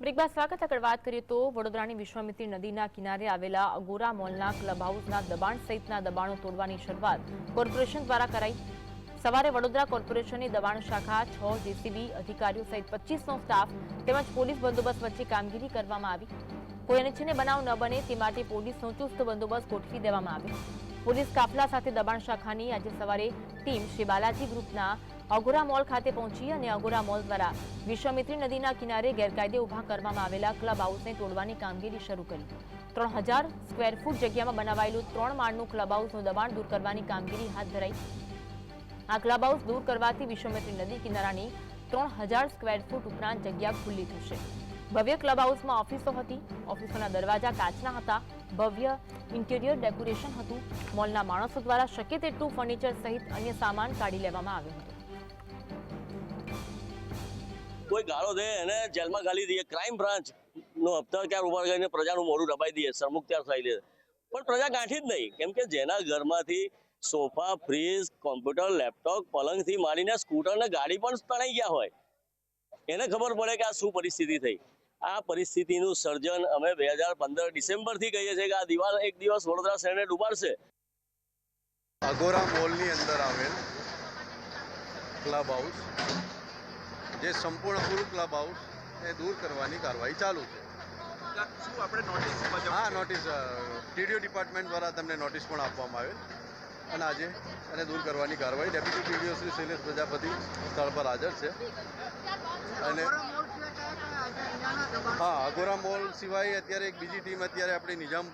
Break સ્વાગત આગળ વાત કરીએ તો વડોદરાની વિશ્વામિત્રી નદીના કિનારે આવેલા અગોરા મોલના ક્લબ હાઉસના દબાણ સહિતના દબાણો તોડવાની શરૂઆત કોર્પોરેશન દ્વારા કરાઈ. સવારે વડોદરા કોર્પોરેશનની દબાણ શાખા છ જેસીબી અધિકારીઓ સહિત પચીસનો સ્ટાફ તેમજ પોલીસ બંદોબસ્ત વચ્ચે કામગીરી કરવામાં આવી. કોઈ અનિચ્છનીય બનાવ ન બને તે માટે પોલીસનો ચુસ્ત બંદોબસ્ત ગોઠવી દેવામાં આવ્યો. પોલીસ કાફલા સાથે દબાણ શાખાની આજે સવારે ટીમ શ્રી બાલાજી ગ્રુપના અગોરા મોલ ખાતે પહોંચી અને અગોરા મોલ દ્વારા વિશ્વામિત્રી નદીના કિનારે ગેરકાયદે ઊભા કરવામાં આવેલા ક્લબ હાઉસને તોડવાની કામગીરી શરૂ કરી. ત્રણ હજાર સ્ક્વેર ફૂટ જગ્યામાં બનાવાયેલું ત્રણ માળનું ક્લબ હાઉસનું દબાણ દૂર કરવાની કામગીરી હાથ ધરાઈ. આ ક્લબ હાઉસ દૂર કરવાથી વિશ્વામિત્રી નદી કિનારાની ત્રણ હજાર સ્ક્વેર ફૂટ ઉપરાંત જગ્યા ખુલ્લી થશે. ભવ્ય ક્લબ હાઉસમાં ઓફિસો હતી. ઓફિસોના દરવાજા કાચના હતા. ભવ્ય ઇન્ટિરિયર ડેકોરેશન હતું. મોલના માણસો દ્વારા શક્ય તેટલું ફર્નિચર સહિત અન્ય સામાન કાઢી લેવામાં આવ્યું હતું. કોઈ ગાળો દે, એને જેલમાં ગાલી દઈએ. ક્રાઇમ બ્રાન્ચ નો હપ્તા ક્યાં ઊભા કરીને પ્રજાનું મોઢું દબાઈ દઈએ. સરમુખ ત્યાર થઈ લે પણ પ્રજા ગાંઠી જ નહીં. કેમ કે જેના ઘરમાંથી સોફા ફ્રીજ કોમ્પ્યુટર લેપટોપ પલંગથી માંડીને સ્કૂટર ને ગાડી પણ તણાઈ ગયા હોય. એને ખબર પડે કે આ શું પરિસ્થિતિ થઈ. આ પરિસ્થિતિનું સર્જન અમે બે હજાર પંદર ડિસેમ્બરથી કહીએ છીએ કે આ દિવાલ એક દિવસ વડોદરા શહેરને ડૂબાડશે અઘોરા મોલની અંદર આવેલ ક્લબ હાઉસ જે સંપૂર્ણ પૂરું ક્લબ હાઉસ એ દૂર કરવાની કાર્યવાહી ચાલુ છે. શું આપણે નોટિસ બજાવ હા નોટિસ ટીડીઓ ડિપાર્ટમેન્ટ દ્વારા તમને નોટિસ પણ આપવામાં આવેલ. અને આજે એને દૂર કરવાની કાર્યવાહી. ડેપ્યુટી ટીડીઓ શ્રી શૈલેષ પ્રજાપતિ સ્થળ પર હાજર છે. અને હા, અઘોરા મોલ સિવાય અત્યારે એક બીજી ટીમ અત્યારે આપણી નિઝામ